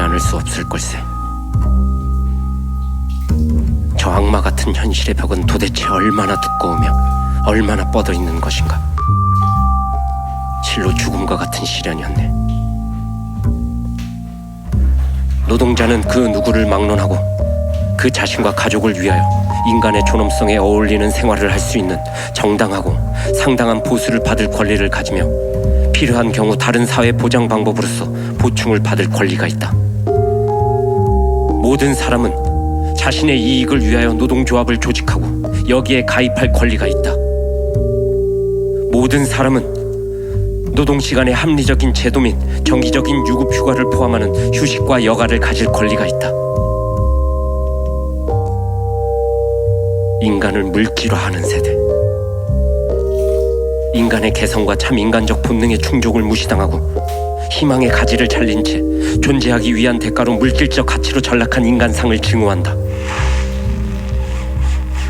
않을 수 없을 걸세. 저 악마 같은 현실의 벽은 도대체 얼마나 두꺼우며 얼마나 뻗어 있는 것인가. 실로 죽음과 같은 시련이었네. 노동자는 그 누구를 막론하고 그 자신과 가족을 위하여 인간의 존엄성에 어울리는 생활을 할 수 있는 정당하고 상당한 보수를 받을 권리를 가지며 필요한 경우 다른 사회 보장 방법으로서 보충을 받을 권리가 있다. 모든 사람은 자신의 이익을 위하여 노동조합을 조직하고 여기에 가입할 권리가 있다. 모든 사람은 노동 시간의 합리적인 제도 및 정기적인 유급 휴가를 포함하는 휴식과 여가를 가질 권리가 있다. 인간을 물질화하는 세대. 인간의 개성과 참 인간적 본능의 충족을 무시당하고 희망의 가지를 잘린 채 존재하기 위한 대가로 물질적 가치로 전락한 인간상을 증오한다.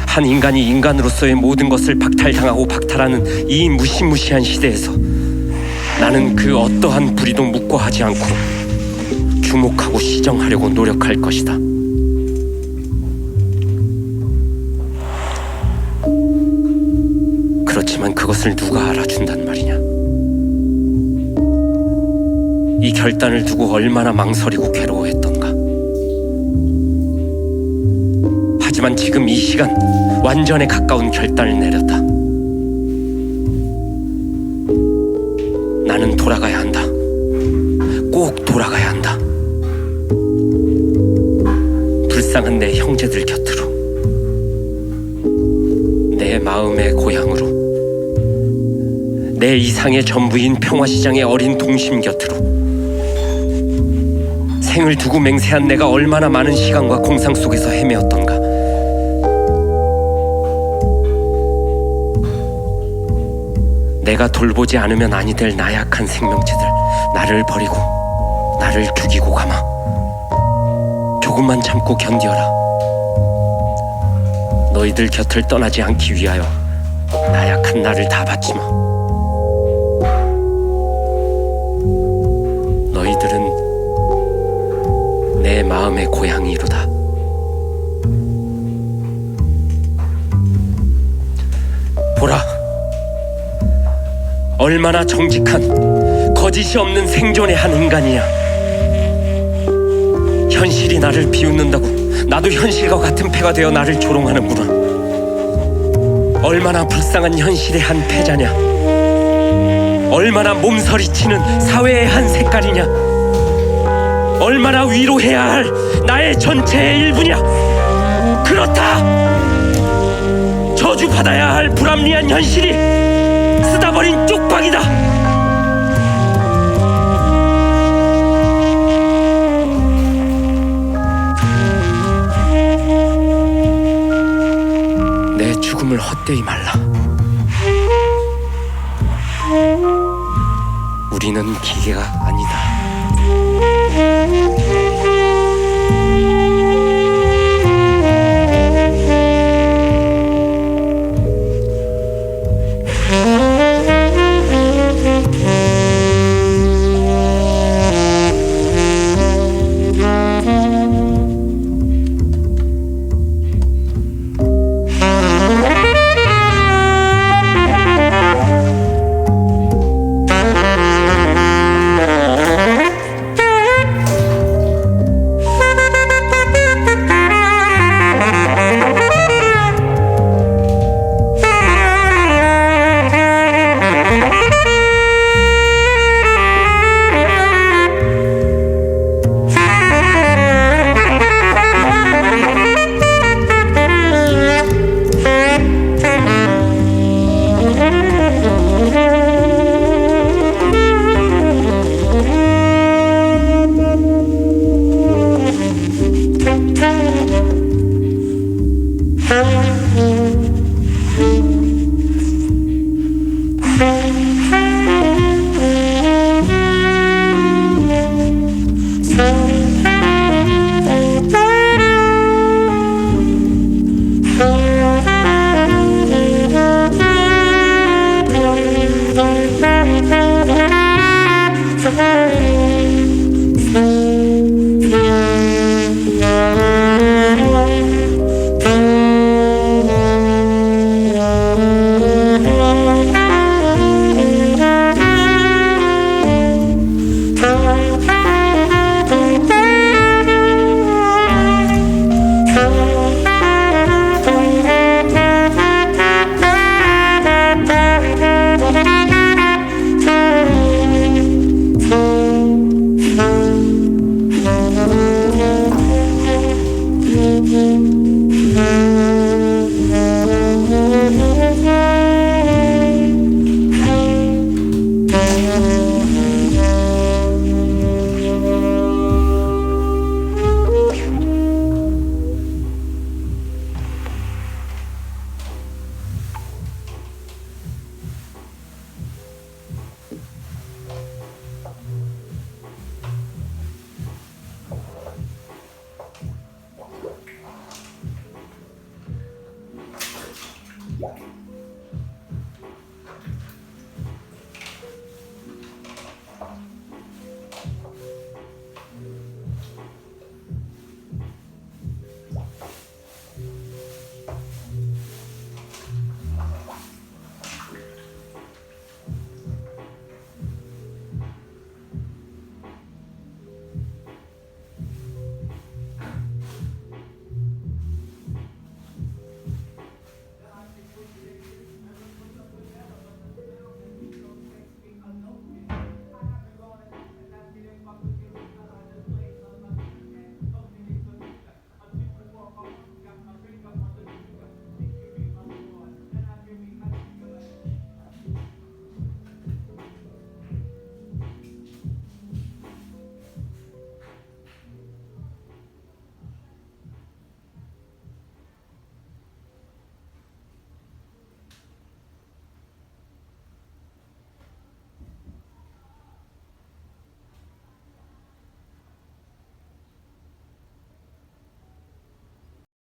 한 인간이 인간으로서의 모든 것을 박탈당하고 박탈하는 이 무시무시한 시대에서 나는 그 어떠한 불의도 묵과하지 않고 주목하고 시정하려고 노력할 것이다. 그렇지만 그것을 누가 알아준단 말이냐? 이 결단을 두고 얼마나 망설이고 괴로워했던가. 하지만 지금 이 시간 완전에 가까운 결단을 내렸다. 나는 돌아가야 한다. 꼭 돌아가야 한다. 불쌍한 내 형제들 곁으로. 내 마음의 고향으로. 내 이상의 전부인 평화시장의 어린 동심 곁으로. 생을 두고 맹세한 내가 얼마나 많은 시간과 공상 속에서 헤매었던가. 내가 돌보지 않으면 아니 될 나약한 생명체들 나를 버리고 나를 죽이고 가마 조금만 참고 견디어라. 너희들 곁을 떠나지 않기 위하여 나약한 나를 다 받지 마 내 마음의 고향이로다 보라 얼마나 정직한 거짓이 없는 생존의 한 인간이야. 현실이 나를 비웃는다고 나도 현실과 같은 패가 되어 나를 조롱하는구나. 얼마나 불쌍한 현실의 한 패자냐. 얼마나 몸서리치는 사회의 한 색깔이냐. 얼마나 위로해야 할 나의 전체의 일부냐. 그렇다. 저주받아야 할 불합리한 현실이 쓰다버린 쪽박이다. 내 죽음을 헛되이 말라. 우리는 기계가 아니다. Música Thank.